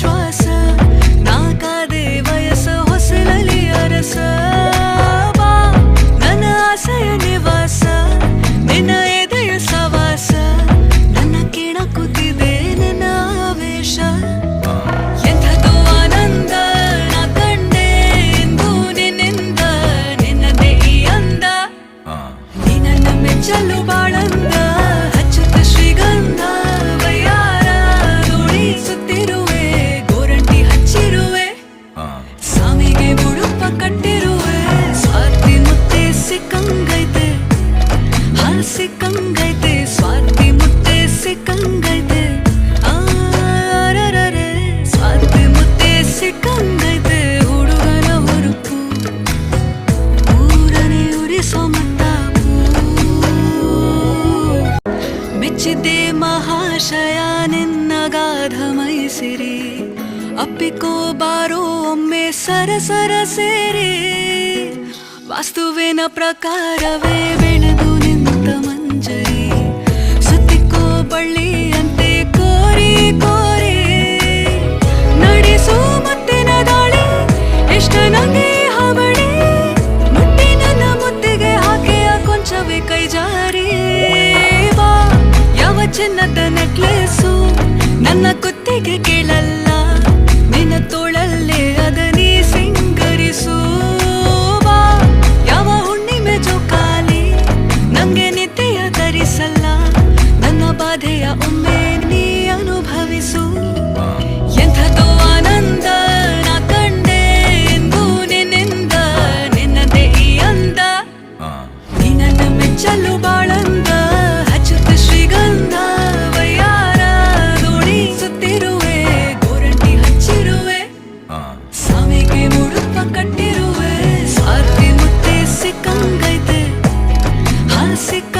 trust ಸಿಕ್ಕಂಗೈತೆ Swati ಮುತ್ತೆ ಸಿಕ್ಕಂಗೈತೆ Swati ಮುತ್ತೆ ಸಿಕ್ಕಂಗೈತೆ ಹುಡುಗನ ಹುರುಪು ಊರನೆ ಉರಿಸೋ ಮತ್ತ ಮೆಚ್ಚಿದೆ ಮಹಾಶಯ ನಿನ್ನ ಗಾಧ ಮೈಸಿರಿ ಅಪ್ಪಿಕೋ ಬಾರೋ ಒಮ್ಮೆ ಸರಸರ ಸೇರಿ ವಾಸ್ತುವಿನ ಪ್ರಕಾರವೇ ಬೆಳೆದು ನಿನ್ನ ಮಂಜರಿ ಸುತ್ತಿಕೋ ಅಂತೆ ಕೋರಿ ಕೋರಿ ನಡೆಸೋ ಮುತ್ತಿನ ದಾಳಿ ಇಷ್ಟ ನಂಗೆ ಹಾಬಳಿ ಮತ್ತೆ ನನ್ನ ಮುತ್ತಿಗೆ ಹಾಕೆಯ ಕೊಂಚವೇ ಕೈ ಜಾರಿ ಬಾ ಯಾವ ಚಿನ್ನದ ನೆಕ್ಲೆಸು ನನ್ನ ಕುತ್ತಿಗೆ ಕೇಳಲ್ಲ ಒಮ್ಮೆ ನೀ ಅನುಭವಿಸು ಎಂಥದೋ ಆನಂದ ನಿನ್ನದೇ ಬಾಳಂದ ಹಚ್ಚುತ್ತ ಶ್ರೀಗಂಧ ಹಚ್ಚಿರುವೆ ಸಾವಿಗೆ ಮುಡುತ್ತ